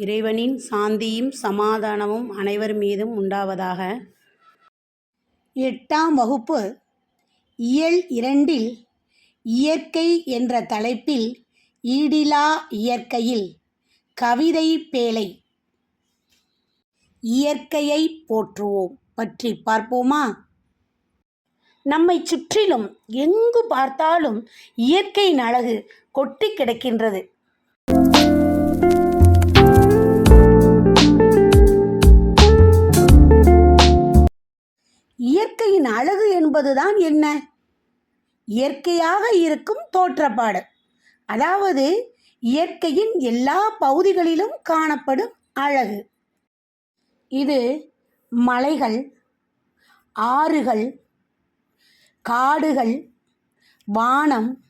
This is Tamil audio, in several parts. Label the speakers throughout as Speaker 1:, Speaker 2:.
Speaker 1: இறைவனின் சாந்தியும் சமாதானமும் அனைவர் மீதும் உண்டாவதாக. எட்டாம் வகுப்பு. இயல் இரண்டில் இயற்கை என்ற தலைப்பில் ஈடிலா இயற்கையில் கவிதை பேழை. இயற்கையை போற்றுவோம். பற்றி பார்ப்போமா? நம்மை சுற்றிலும் எங்கு பார்த்தாலும் இயற்கையின் அழகு கொட்டி கிடக்கின்றது. இயற்கையின் அழகு என்பதுதான் என்ன? இயற்கையாக இருக்கும் தோற்றப்பாடு. அதாவது இயற்கையின் எல்லா பகுதிகளிலும் காணப்படும் அழகு. இது மலைகள் ஆறுகள் காடுகள் வானம்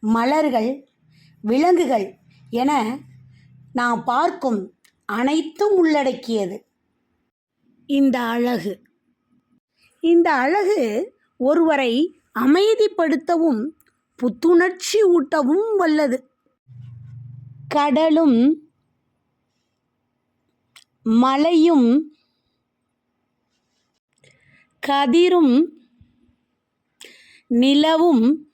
Speaker 1: மலர்கள் விலங்குகள் என நாம் பார்க்கும் அனைத்தும் உள்ளடக்கியது. இந்த அழகு. இந்த அழகு ஒருவரை அமைதிப்படுத்தவும் புத்துணர்ச்சி ஊட்டவும் வல்லது. கடலும் மலையும் கதிரும் நிலவும்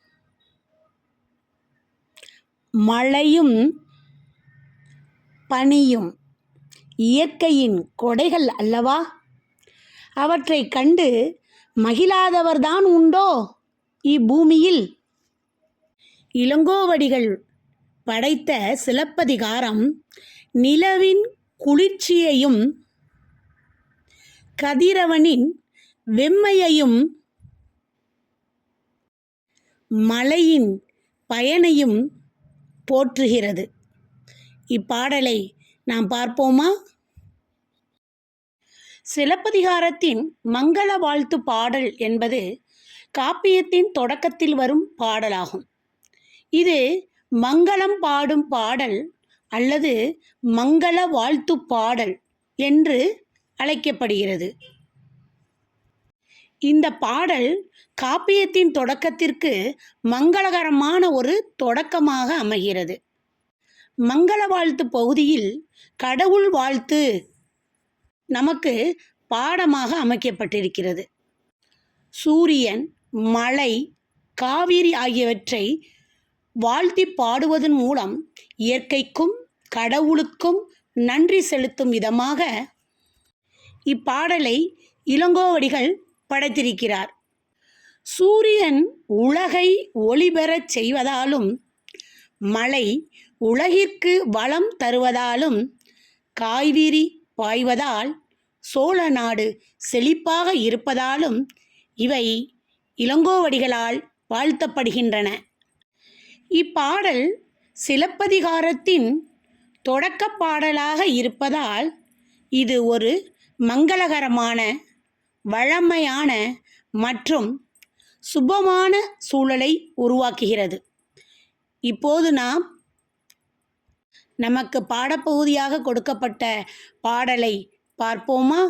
Speaker 1: மழையும் பனியும் இயற்கையின் கொடைகள் அல்லவா? அவற்றை கண்டு மகிழாதவர்தான் உண்டோ இப்பூமியில்? இளங்கோவடிகள் படைத்த சிலப்பதிகாரம் நிலவின் குளிர்ச்சியையும் கதிரவனின் வெம்மையையும் மலையின் பயனையும் போற்றுகிறது. இப்பாடலை நாம் பார்ப்போமா? சிலப்பதிகாரத்தின் மங்கள வாழ்த்து பாடல் என்பது காப்பியத்தின் தொடக்கத்தில் வரும் பாடலாகும். இது மங்களம் பாடும் பாடல் அல்லது மங்கள வாழ்த்து பாடல் என்று அழைக்கப்படுகிறது. இந்த பாடல் காப்பியத்தின் தொடக்கத்திற்கு மங்களகரமான ஒரு தொடக்கமாக அமைகிறது. மங்கள வாழ்த்து பகுதியில் கடவுள் வாழ்த்து நமக்கு பாடமாக அமைக்கப்பட்டிருக்கிறது. சூரியன் மழை காவிரி ஆகியவற்றை வாழ்த்தி பாடுவதன் மூலம் இயற்கைக்கும் கடவுளுக்கும் நன்றி செலுத்தும் விதமாக இப்பாடலை இளங்கோவடிகள் படைத்திருக்கிறார். சூரியன் உலகை ஒளிபெறச் செய்வதாலும் மழை உலகிற்கு வளம் தருவதாலும் காய்விரி பாய்வதால் சோழ நாடு செழிப்பாக இருப்பதாலும் இவை இளங்கோவடிகளால் வாழ்த்தப்படுகின்றன. இப்பாடல் சிலப்பதிகாரத்தின் தொடக்க பாடலாக இருப்பதால் இது ஒரு மங்களகரமான வழமையான மற்றும் சுபமான சூழலை உருவாக்குகிறது. இப்போது நாம் நமக்கு பாடப்பகுதியாக கொடுக்கப்பட்ட பாடலை பார்ப்போமா?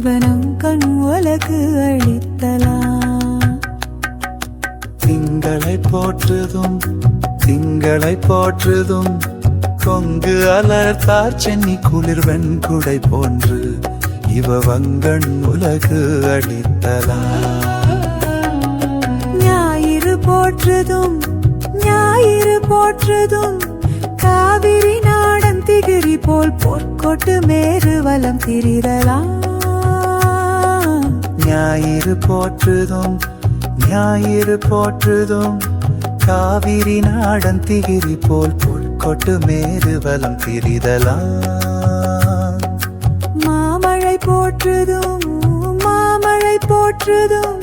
Speaker 2: இவனும் கண் உலகு அளித்தலாம்.
Speaker 3: திங்களை போற்றுதும் திங்களை போற்றுதும் கொங்கு அலர்த்தார் சென்னி குளிர் வெண்குடை போன்று இவ வங்கண் உலகு அளித்தலா
Speaker 2: ஞாயிறு போற்றுதும் ஞாயிறு போற்றுதும் காவிரி நாடன் திகிரி போல் பொற்கொட்டு மேரு வலம் திரிதலாம்.
Speaker 3: ஞாயிறு போற்றுதும் ஞாயிறு போற்றுதும். காவிரி நாடன் திகிரி போல் பொற்கொட்டு மேறு வலம் திரிதலாம்
Speaker 2: மாமழை போற்றுதும் மாமழை போற்றுதும்.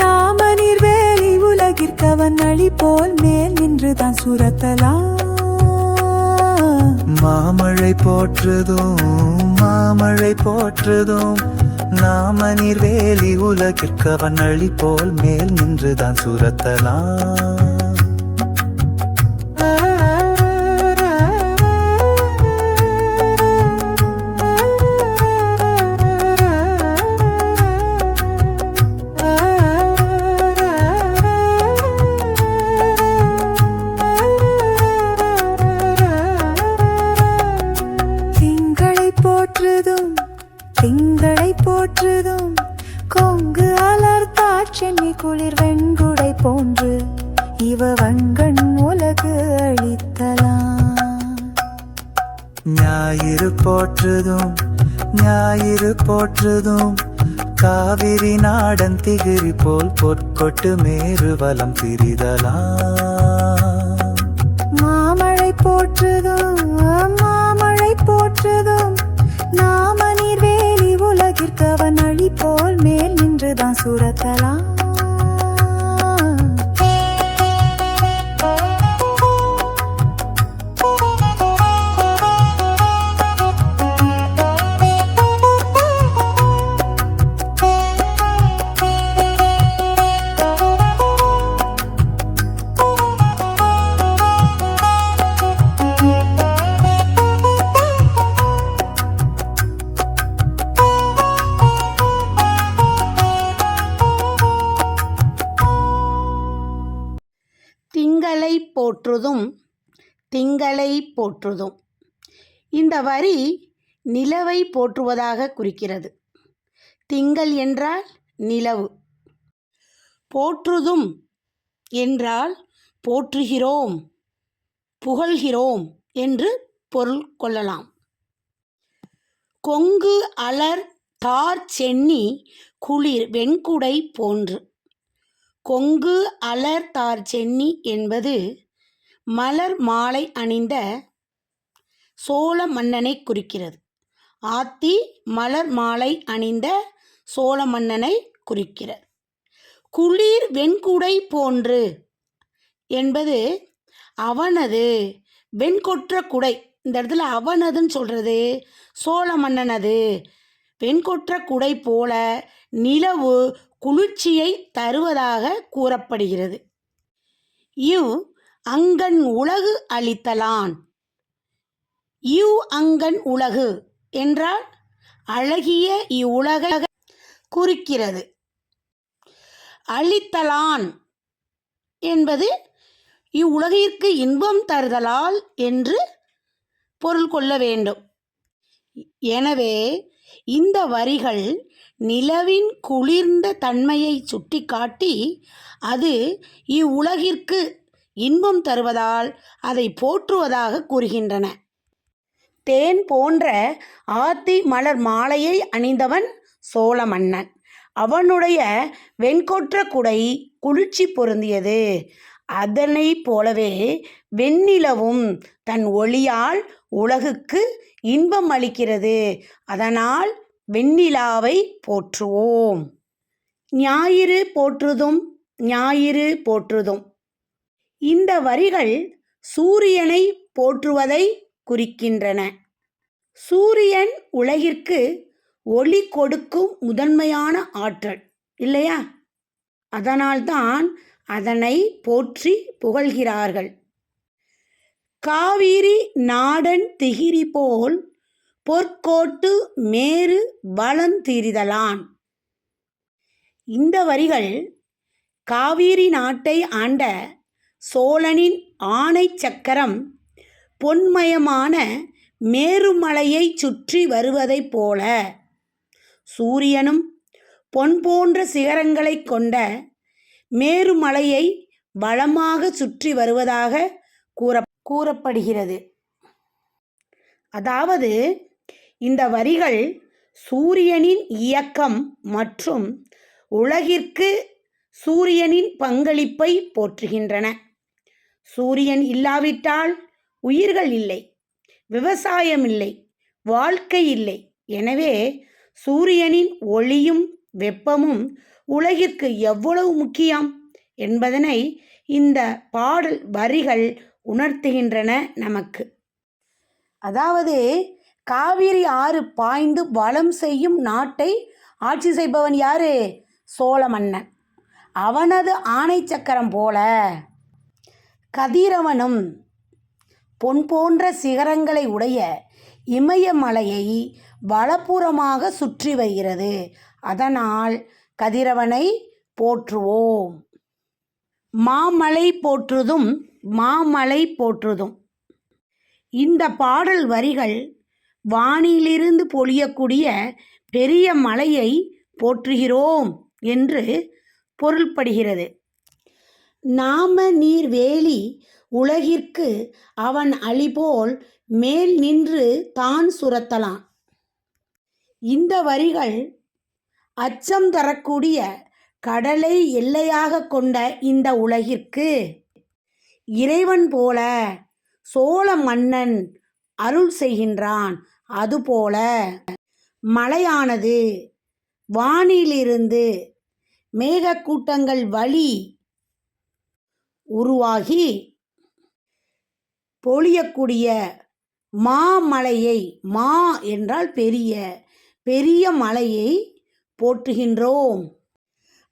Speaker 2: நாம நீர்வேலி உலகிற்கவன் அழி போல் மேல் நின்றுதான் சுரத்தலாம்
Speaker 3: மாமழை போற்றுதும் மாமழை போற்றுதும். நாம நீர்வேலி உலகிற்கு அவன் அழி போல் மேல் நின்றுதான் சுரத்தலாம். ஞாயிறு போற்றுதும் ஞாயிறு போற்றுதும். காவிரி நாடன் திகிரி போல் பொற்கொட்டு மேறு வலம் திரிதலாம்
Speaker 2: மாமழை போற்றுதும் மாமழை போற்றுதும். நாம நீர்வேலி உலகிற்கு அவன் அழி போல் மேல் நின்றுதான் சுரத்தலாம்.
Speaker 1: திங்களை போற்றுதும். இந்த வரி நிலவை போற்றுவதாக குறிக்கிறது. திங்கள் என்றால் நிலவு. போற்றுதும் என்றால் போற்றுகிறோம் புகழ்கிறோம் என்று பொருள் கொள்ளலாம். கொங்கு அலர் தார் சென்னி குளிர் வெண்குடை போன்று. கொங்கு அலர் தார் சென்னி என்பது மலர் மாலை அணிந்த சோழ மன்னனை குறிக்கிறது. ஆத்தி மலர் மாலை அணிந்த சோழ மன்னனை குறிக்கிறார். குளிர் வெண்குடை போன்று என்பது அவனது வெண்கொற்ற குடை. இந்த இடத்துல அவனதுன்னு சொல்கிறது சோழ மன்னனது. வெண்கொற்ற குடை போல நிலவு குளிர்ச்சியை தருவதாக கூறப்படுகிறது. இவ் அங்கன் உலகு அளித்தலான். இவ் அங்கன் உலகு என்றால் அழகிய இவ்வுலக குறிக்கிறது. அளித்தலான் என்பது இவ்வுலகிற்கு இன்பம் தருதலால் என்று பொருள் கொள்ள வேண்டும். எனவே இந்த வரிகள் நிலவின் குளிர்ந்த தன்மையை சுட்டிக்காட்டி அது இவ்வுலகிற்கு இன்பம் தருவதால் அதை போற்றுவதாக கூறுகின்றன. தேன் போன்ற ஆத்தி மலர் மாலையை அணிந்தவன் சோழ மன்னன் அவனுடைய வெண்கொற்ற குடை குளிர்ச்சி பொருந்தியது. அதனைப் போலவே வெண்ணிலவும் தன் ஒளியால் உலகுக்கு இன்பம் அளிக்கிறது. அதனால் வெண்ணிலாவை போற்றுவோம். ஞாயிறு போற்றுதும் ஞாயிறு போற்றுதும். இந்த வரிகள் சூரியனை போற்றுவதை குறிக்கின்றன. சூரியன் உலகிற்கு ஒளி கொடுக்கும் முதன்மையான ஆற்றல் இல்லையா? அதனால்தான் அதனை போற்றி புகழ்கிறார்கள். காவிரி நாடன் திகிரி போல் பொற்கோட்டு மேறு வளந்திரிதலான். இந்த வரிகள் காவிரி நாட்டை ஆண்ட சோழனின் ஆணை சக்கரம் பொன்மயமான மேருமலையை சுற்றி வருவதைப் போல. சூரியனும் பொன் போன்ற சிகரங்களைக் கொண்ட மேருமலையை வளமாக சுற்றி வருவதாக கூற கூறப்படுகிறது. அதாவது இந்த வரிகள் சூரியனின் இயக்கம் மற்றும் உலகிற்கு சூரியனின் பங்களிப்பை போற்றுகின்றன. சூரியன் இல்லாவிட்டால் உயிர்கள் இல்லை விவசாயம் இல்லை வாழ்க்கை இல்லை. எனவே சூரியனின் ஒளியும் வெப்பமும் உலகிற்கு எவ்வளவு முக்கியம் என்பதனை இந்த பாடல் வரிகள் உணர்த்துகின்றன நமக்கு. அதாவது காவிரி ஆறு பாய்ந்து வளம் செய்யும் நாட்டை ஆட்சி செய்பவன் யாரு? சோழ மன்னன். அவனது ஆணை சக்கரம் போல. கதிரவனும் பொன் போன்ற சிகரங்களை உடைய இமயமலையை வலப்புறமாக சுற்றி வருகிறது அதனால் கதிரவனை போற்றுவோம். மாமலை போற்றுதும் மாமலை போற்றுதும். இந்த பாடல் வரிகள் வானிலிருந்து பொழியக்கூடிய பெரிய மலையை போற்றுகிறோம் என்று பொருள்படுகிறது. நாம நீர் வேலி உலகிற்கு அவன் அழிபோல் மேல் நின்று தான் சுரத்தலாம். இந்த வரிகள் அச்சம் தரக்கூடிய கடலை எல்லையாக கொண்ட இந்த உலகிற்கு. இறைவன் போல சோழ மன்னன் அருள் செய்கின்றான். அதுபோல மழையானது வானிலிருந்து மேகக்கூட்டங்கள் வழி உருவாகி பொழியக்கூடிய மாமலையை மா என்றால் பெரிய பெரிய மலையை போற்றுகின்றோம்.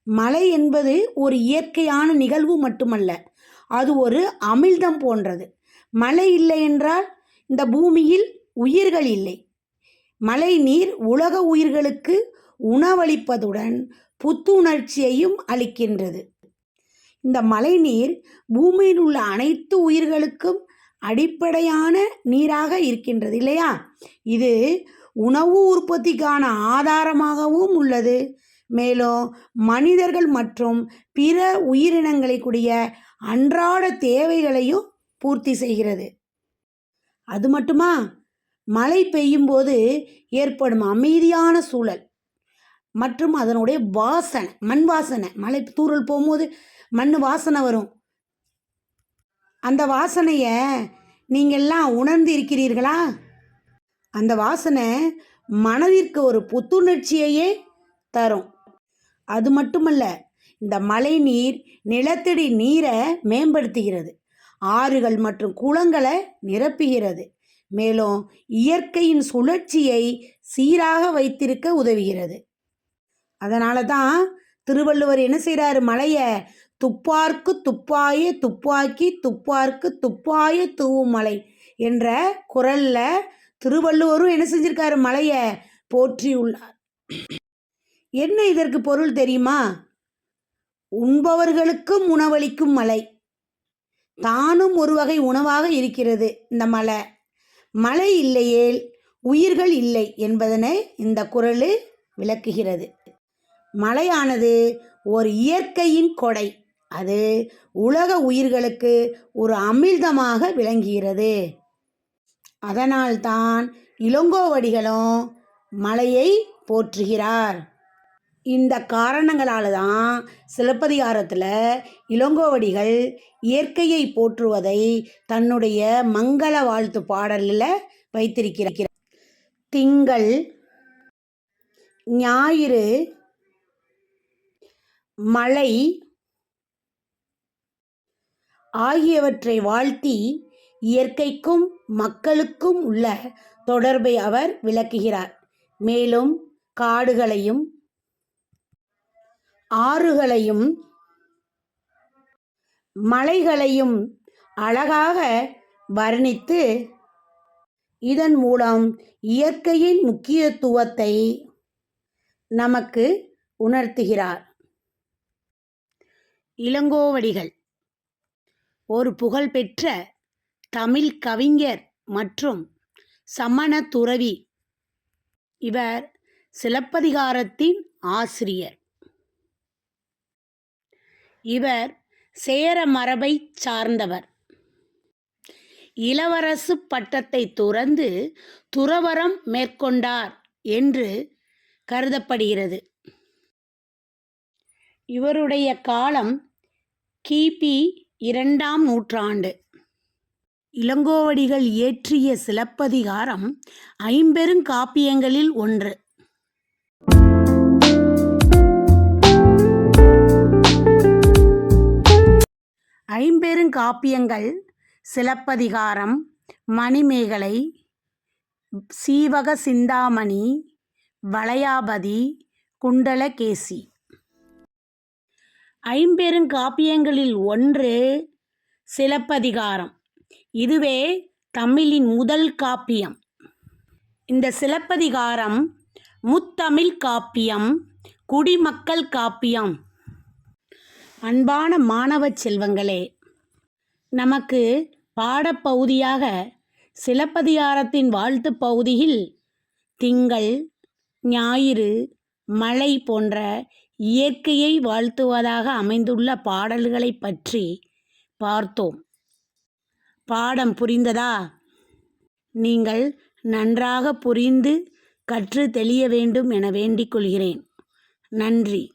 Speaker 1: மலை என்பது ஒரு இயற்கையான நிகழ்வு மட்டுமல்ல அது ஒரு அமிழ்தம் போன்றது. மழை இல்லை என்றால் இந்த பூமியில் உயிர்கள் இல்லை. மழை நீர் உலக உயிர்களுக்கு உணவளிப்பதுடன் புத்துணர்ச்சியையும் அளிக்கின்றது. இந்த மழைநீர் பூமியில் உள்ள அனைத்து உயிர்களுக்கும் அடிப்படையான நீராக இருக்கின்றது இல்லையா? இது உணவு உற்பத்திக்கான ஆதாரமாகவும் உள்ளது. மேலும் மனிதர்கள் மற்றும் பிற உயிரினங்களை கூடிய அன்றாட தேவைகளையும் பூர்த்தி செய்கிறது. அது மட்டுமா? மழை பெய்யும்போது ஏற்படும் அமைதியான சூழல் மற்றும் அதனுடைய வாசனை மண் வாசனை. மழை தூரல் போகும்போது மண் வாசனை வரும். அந்த வாசனையை நீங்கள்லாம் உணர்ந்து இருக்கிறீர்களா? அந்த வாசனை மனதிற்கு ஒரு புத்துணர்ச்சியையே தரும். அது மட்டுமல்ல இந்த மழை நீர் நிலத்தடி நீரை மேம்படுத்துகிறது. ஆறுகள் மற்றும் குளங்களை நிரப்புகிறது. மேலும் இயற்கையின் சுழற்சியை சீராக வைத்திருக்க உதவுகிறது. அதனால தான் திருவள்ளுவர் என்ன செய்கிறாரு மலையை துப்பார்க்கு துப்பாய துப்பாக்கி துப்பார்க்கு துப்பாய தூவும் மலை என்ற குரல்ல திருவள்ளுவரும் என்ன செஞ்சிருக்காரு? மலையை போற்றியுள்ளார் என்ன இதற்கு பொருள் தெரியுமா? உண்பவர்களுக்கும் உணவளிக்கும் மலை. தானும் ஒரு வகை உணவாக இருக்கிறது இந்த மலை. மழை இல்லையேல் உயிர்கள் இல்லை என்பதனை இந்த குரல் விளக்குகிறது. மழையானது ஒரு இயற்கையின் கொடை. அது உலக உயிர்களுக்கு ஒரு அமிழ்தமாக விளங்குகிறது. அதனால்தான் இளங்கோவடிகளும் மலையை போற்றுகிறார். இந்த காரணங்களால் தான் சிலப்பதிகாரத்தில் இளங்கோவடிகள் இயற்கையை போற்றுவதை தன்னுடைய மங்கள வாழ்த்து பாடலில் வைத்திருக்கிறார். திங்கள் ஞாயிறு மழை ஆகியவற்றை வாழ்த்தி இயற்கைக்கும் மக்களுக்கும் உள்ள தொடர்பை அவர் விளக்குகிறார். மேலும் காடுகளையும் ஆறுகளையும் மலைகளையும் அழகாக வர்ணித்து இதன் மூலம் இயற்கையின் முக்கியத்துவத்தை நமக்கு உணர்த்துகிறார். இளங்கோவடிகள். ஒரு புகழ்பெற்ற தமிழ் கவிஞர் மற்றும் சமண துறவி இவர் சிலப்பதிகாரத்தின் ஆசிரியர். இவர் சேர மரபைச் சார்ந்தவர். இளவரசு பட்டத்தை துறந்து துறவரம் மேற்கொண்டார் என்று கருதப்படுகிறது. இவருடைய காலம் கிபி இரண்டாம் நூற்றாண்டு. இளங்கோவடிகள் இயற்றிய சிலப்பதிகாரம் ஐம்பெருங்காப்பியங்களில் ஒன்று. ஐம்பெருங்காப்பியங்கள் சிலப்பதிகாரம் மணிமேகலை சீவக சிந்தாமணி வளையாபதி குண்டலகேசி. ஐம்பெருங்காப்பியங்களில் ஒன்று சிலப்பதிகாரம். இதுவே தமிழின் முதல் காப்பியம். இந்த சிலப்பதிகாரம் முத்தமிழ் காப்பியம் குடிமக்கள் காப்பியம். அன்பான மாணவ செல்வங்களே நமக்கு பாடப்பகுதியாக சிலப்பதிகாரத்தின் வாழ்த்து பகுதியில் திங்கள் ஞாயிறு மழை போன்ற இயற்கையை வாழ்த்துவதாக அமைந்துள்ள பாடல்களை பற்றி பார்த்தோம். பாடம் புரிந்ததா? நீங்கள் நன்றாக புரிந்து கற்று தெளிய வேண்டும் என வேண்டிக் கொள்கிறேன். நன்றி.